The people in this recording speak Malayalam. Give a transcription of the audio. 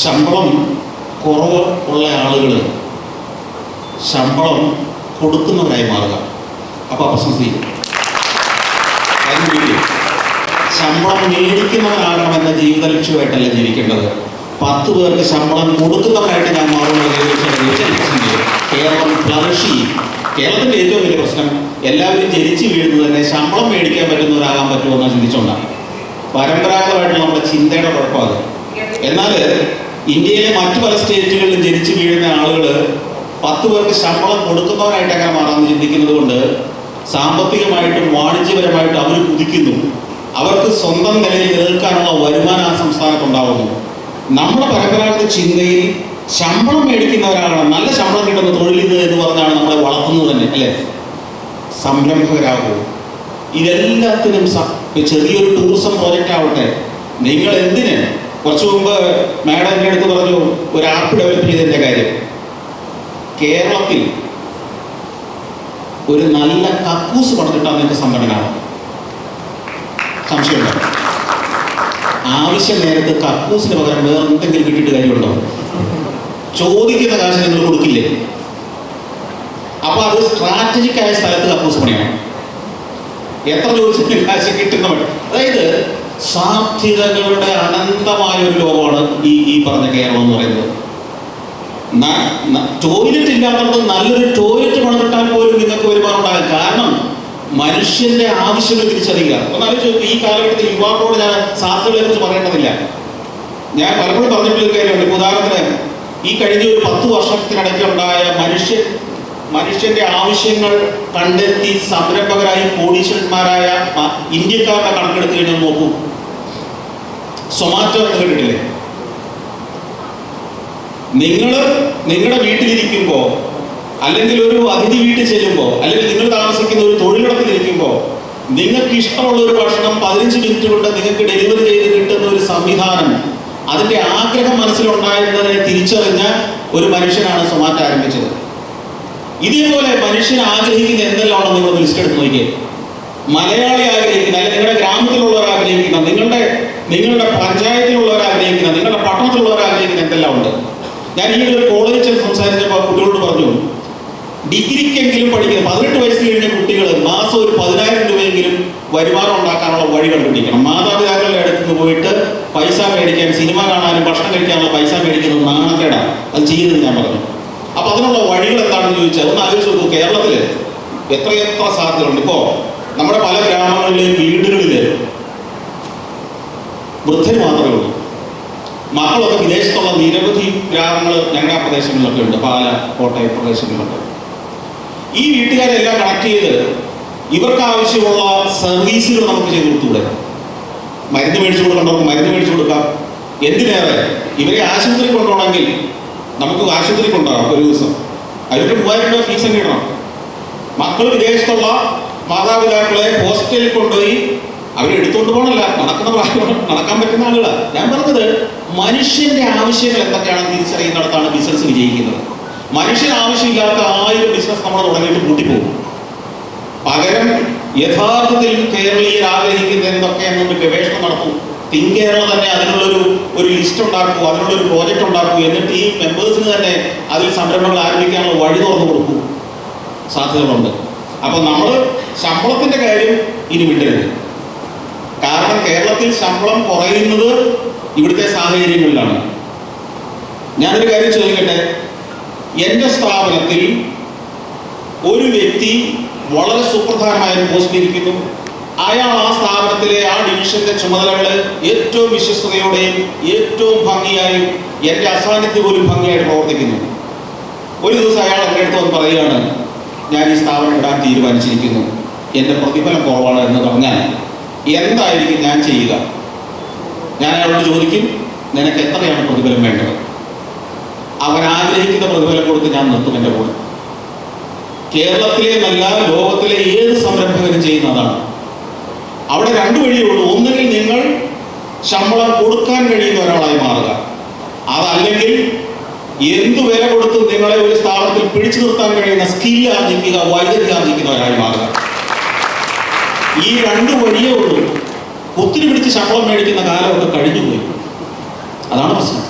ശമ്പളം കുറവ് ഉള്ള ആളുകൾ ശമ്പളം കൊടുക്കുന്നവരായി മാറുക. അപ്പോൾ അപ്രസംസിക്കും ശമ്പളം മേടിക്കുന്നവരാകണം എന്ന ജീവിത ലക്ഷ്യമായിട്ടല്ല ജീവിക്കേണ്ടത്? പത്ത് പേർക്ക് ശമ്പളം കൊടുക്കുന്നവരായിട്ട് ഞാൻ മാറുന്ന കേരളം ഫ്ലറിഷ് ചെയ്യും. കേരളത്തിന്റെ ഏറ്റവും വലിയ പ്രശ്നം എല്ലാവരും ജനിച്ചു വീഴുന്നത് തന്നെ ശമ്പളം മേടിക്കാൻ പറ്റുന്നവരാകാൻ പറ്റുമോ എന്ന് ചിന്തിച്ചുകൊണ്ടാണ് പരമ്പരാഗതമായിട്ടുള്ള നമ്മുടെ ചിന്തയുടെ കുഴപ്പമാണ് എന്നാൽ ഇന്ത്യയിലെ മറ്റു പല സ്റ്റേറ്റുകളിലും ജനിച്ചു വീഴുന്ന ആളുകൾ പത്ത് പേർക്ക് ശമ്പളം കൊടുക്കുന്നവരായിട്ട് അങ്ങനെ മാറാമെന്ന് ചിന്തിക്കുന്നത് കൊണ്ട് സാമ്പത്തികമായിട്ടും വാണിജ്യപരമായിട്ടും അവർ കുതിക്കുന്നു. അവർക്ക് സ്വന്തം നിലയിൽ നിലനിൽക്കാനുള്ള വരുമാനം ആ സംസ്ഥാനത്ത് ഉണ്ടാവുന്നു. നമ്മുടെ പരമ്പരാഗത ചിന്തയിൽ ശമ്പളം മേടിക്കുന്നവരാണ് നല്ല ശമ്പളം കിട്ടുന്ന തൊഴിലിത് എന്ന് പറഞ്ഞാണ് നമ്മളെ വളർത്തുന്നത് തന്നെ അല്ലേ? സംരംഭകരാകൂ ഇതെല്ലാത്തിനും ചെറിയൊരു ടൂറിസം പ്രോജക്റ്റ് ആവട്ടെ നിങ്ങൾ എന്തിന് കുറച്ചു മുമ്പ് മാഡം എന്റെ അടുത്ത് പറഞ്ഞു ഒരു ആപ്പ് ഡെവലപ്പ് ചെയ്തതിന്റെ കാര്യം. കേരളത്തിൽ ഒരു നല്ല കക്കൂസ് എന്റെ സംഘടനയാണ് സംശയമുണ്ടോ ആവശ്യ നേരത്ത് കക്കൂസിന് പകരം വേറെ എന്തെങ്കിലും കിട്ടിയിട്ട് കാര്യമുണ്ടോ? ചോദിക്കുന്ന കാശ് നിങ്ങൾ കൊടുക്കില്ലേ? അപ്പൊ അത് സ്ട്രാറ്റജിക്കായ സ്ഥലത്ത് കക്കൂസ് പണിയണം. എത്ര ചോദിച്ചിട്ട് കാശ് കിട്ടുന്നവർ അതായത് സാധ്യതകളുടെ അനന്തമായ ഒരു ലോകമാണ് ഈ ഈ പറഞ്ഞ കേരളം എന്ന് പറയുന്നത്. ടോയ്ലറ്റ് ഇല്ലാത്തത് നല്ലൊരു ടോയ്ലറ്റ് പണിതിട്ടാൽ പോലും നിങ്ങൾക്ക് വരുമാനം കാരണം മനുഷ്യന്റെ ആവശ്യങ്ങൾ തിരിച്ചറിയുക. ഒന്നാലോചിച്ച് നോക്കൂ ഈ കാലഘട്ടത്തിൽ യുവാക്കളോട് ഞാൻ സാധ്യതകളെ കുറിച്ച് പറയേണ്ടതില്ല. ഞാൻ പലപ്പോഴും പറഞ്ഞിട്ടുള്ള ഒരു കാര്യമുണ്ട്. ഉദാഹരണത്തിന് ഈ കഴിഞ്ഞ ഒരു പത്ത് വർഷത്തിനിടയ്ക്കുണ്ടായ മനുഷ്യ മനുഷ്യന്റെ ആവശ്യങ്ങൾ കണ്ടെത്തി സംരംഭകരായി കോടീശ്വരന്മാരായ ഇന്ത്യക്കാരുടെ കണക്കെടുത്ത് കഴിഞ്ഞാൽ നോക്കൂ. സൊമാറ്റോ എന്ന് കേട്ടിട്ടില്ലേ? നിങ്ങൾ നിങ്ങളുടെ വീട്ടിലിരിക്കുമ്പോൾ അല്ലെങ്കിൽ ഒരു അതിഥി വീട്ടിൽ ചെല്ലുമ്പോൾ അല്ലെങ്കിൽ നിങ്ങൾ താമസിക്കുന്ന ഒരു തൊഴിലിടത്തിലിരിക്കുമ്പോൾ നിങ്ങൾക്ക് ഇഷ്ടമുള്ള ഒരു ഭക്ഷണം പതിനഞ്ച് മിനിറ്റ് കൊണ്ട് നിങ്ങൾക്ക് ഡെലിവറി ചെയ്ത് കിട്ടുന്ന ഒരു സംവിധാനം അതിന്റെ ആഗ്രഹം മനസ്സിലുണ്ടായിരുന്നതിനെ തിരിച്ചറിഞ്ഞ ഒരു മനുഷ്യനാണ് സൊമാറ്റോ ആരംഭിച്ചത്. ഇതേപോലെ മനുഷ്യൻ ആഗ്രഹിക്കുന്ന എന്തെല്ലാം നിങ്ങൾ ലിസ്റ്റ് എടുത്ത് നോക്കിയേ. മലയാളി ആഗ്രഹിക്കുന്ന അല്ലെങ്കിൽ നിങ്ങളുടെ ഗ്രാമത്തിലുള്ളവർ ആഗ്രഹിക്കുന്ന നിങ്ങളുടെ നിങ്ങളുടെ പഞ്ചായത്തിലുള്ളവർ ആഗ്രഹിക്കുന്ന നിങ്ങളുടെ പട്ടണത്തിലുള്ളവർ ആഗ്രഹിക്കുന്ന എന്തെല്ലാം ഉണ്ട്? ഞാൻ ഈ ഒരു കോളേജിൽ ചെന്ന് സംസാരിച്ചപ്പോൾ കുട്ടികളോട് പറഞ്ഞു ഡിഗ്രിക്കെങ്കിലും പഠിക്കുന്ന പതിനെട്ട് വയസ്സ് കഴിഞ്ഞ കുട്ടികൾ മാസം ഒരു പതിനായിരം രൂപയെങ്കിലും വരുമാനം ഉണ്ടാക്കാനുള്ള വഴി കണ്ടുപിടിക്കണം. മാതാപിതാക്കളുടെ അടുത്ത് പോയിട്ട് പൈസ മേടിക്കാൻ സിനിമ കാണാനും ഭക്ഷണം കഴിക്കാനുള്ള പൈസ മേടിക്കുന്നത് നാണക്കേടാണ് അത് ചെയ്യരുത് ഞാൻ പറഞ്ഞു. അപ്പൊ അതിനുള്ള വഴികൾ എന്താണെന്ന് ചോദിച്ചാൽ ഒന്ന് ആലോചിച്ച് നോക്കൂ കേരളത്തിൽ എത്രയെത്ര സാധ്യതകളുണ്ട്? ഇപ്പോ നമ്മുടെ പല ഗ്രാമങ്ങളിലെയും വീടുകളിൽ വൃദ്ധർ മാത്രമേ ഉള്ളൂ. മക്കളൊക്കെ വിദേശത്തുള്ള നിരവധി ഗ്രാമങ്ങൾ ഞങ്ങളുടെ ആ പ്രദേശങ്ങളിലൊക്കെ ഉണ്ട്. പാല കോട്ടയം പ്രദേശങ്ങളിലൊക്കെ. ഈ വീട്ടുകാരെല്ലാം കണക്ട് ചെയ്ത് ഇവർക്ക് ആവശ്യമുള്ള സർവീസുകൾ നമുക്ക് ചെയ്തു കൊടുത്തൂടെ മരുന്ന് മേടിച്ചു കൊടുക്കേണ്ടവർക്ക് മരുന്ന് മേടിച്ചു കൊടുക്കാം. എന്തിനേറെ? ഇവരെ ആശുപത്രി കൊണ്ടുപോകണമെങ്കിൽ നമുക്ക് ആശുപത്രി കൊണ്ടുപോകാം ഒരു ദിവസം. അതിനൊരു മൂവായിരം രൂപ ഫീസ് തന്നെ ഇടണം. മക്കൾ വിദേശത്തുള്ള മാതാപിതാക്കളെ ഹോസ്റ്റലിൽ കൊണ്ടുപോയി അവരെ എടുത്തുകൊണ്ട് പോകണല്ല നടക്കുന്ന പ്രായം നടക്കാൻ പറ്റുന്ന ആളുകളാണ് ഞാൻ പറഞ്ഞത് മനുഷ്യന്റെ ആവശ്യങ്ങൾ എന്തൊക്കെയാണ് തിരിച്ചറിയുന്നിടത്താണ് ബിസിനസ് വിജയിക്കുന്നത്. മനുഷ്യൻ ആവശ്യമില്ലാത്ത ആയിരം ബിസിനസ് നമ്മൾ തുടങ്ങിയിട്ട് കൂട്ടിപ്പോകും പകരം യഥാർത്ഥത്തിൽ കേരളീയർ ആഗ്രഹിക്കുന്ന എന്തൊക്കെ എന്നൊരു ഗവേഷണം നടത്തും. തിങ് കേരള തന്നെ അതിനുള്ളൊരു ഒരു ലിസ്റ്റ് ഉണ്ടാക്കൂ അതിനുള്ളൊരു പ്രോജക്റ്റ് ഉണ്ടാക്കൂ എന്നിട്ട് ഈ മെമ്പേഴ്സിന് തന്നെ അതിൽ സംരംഭങ്ങൾ ആരംഭിക്കാനുള്ള വഴി തുറന്നു കൊടുക്കൂ. സാധ്യതകളുണ്ട്. അപ്പൊ നമ്മൾ ശമ്പളത്തിന്റെ കാര്യം ഇനി വിട്ടരുത് കാരണം കേരളത്തിൽ ശമ്പളം കുറയുന്നത് ഇവിടുത്തെ സാഹചര്യങ്ങളിലാണ്. ഞാനൊരു കാര്യം ചോദിക്കട്ടെ? എന്റെ സ്ഥാപനത്തിൽ ഒരു വ്യക്തി വളരെ സുപ്രധാനമായ ഒരു പോസ്റ്റിലിരിക്കുന്നു അയാൾ ആ സ്ഥാപനത്തിലെ ആ ഡിവിഷന്റെ ചുമതലകൾ ഏറ്റവും വിശ്വസ്തയോടെയും ഏറ്റവും ഭംഗിയായും എന്റെ അസാന്നിധ്യം പോലും ഭംഗിയായിട്ട് പ്രവർത്തിക്കുന്നു. ഒരു ദിവസം അയാൾ എന്റെ അടുത്ത് വന്ന് പറയുകയാണ് ഞാൻ ഈ സ്ഥാപനം ഇടാൻ തീരുമാനിച്ചിരിക്കുന്നു. എന്റെ പ്രതിഫലം കുറവാണ് എന്ന് പറഞ്ഞാൽ എന്തായിരിക്കും ഞാൻ ചെയ്യുക? ഞാൻ അയാളോട് ചോദിക്കും നിനക്ക് എത്രയാണ് പ്രതിഫലം വേണ്ടത്? അവൻ ആഗ്രഹിക്കുന്ന പ്രതിഫലം കൊടുത്ത് ഞാൻ നിർത്തും എന്റെ കൂടെ. കേരളത്തിലെ നല്ല ലോകത്തിലെ ഏത് സംരംഭകരും ചെയ്യുന്നതാണ്. അവിടെ രണ്ടു വഴിയേ ഉള്ളൂ. ഒന്നുകിൽ നിങ്ങൾ ശമ്പളം കൊടുക്കാൻ കഴിയുന്ന ഒരാളായി മാറുക. അതല്ലെങ്കിൽ എന്ത് വില കൊടുത്തും നിങ്ങളെ ഒരു സ്ഥാപനത്തിൽ പിടിച്ചു നിർത്താൻ കഴിയുന്ന സ്കിൽ ആർജിക്കുക വൈദ്യുതി ആർജിക്കുന്നവരായി മാറുക. ഈ രണ്ട് വഴിയേ ഉള്ളൂ. ഒത്തിരി പിടിച്ച് ശമ്പളം മേടിക്കുന്ന കാലമൊക്കെ കഴിഞ്ഞുപോയി. അതാണ് പ്രശ്നം.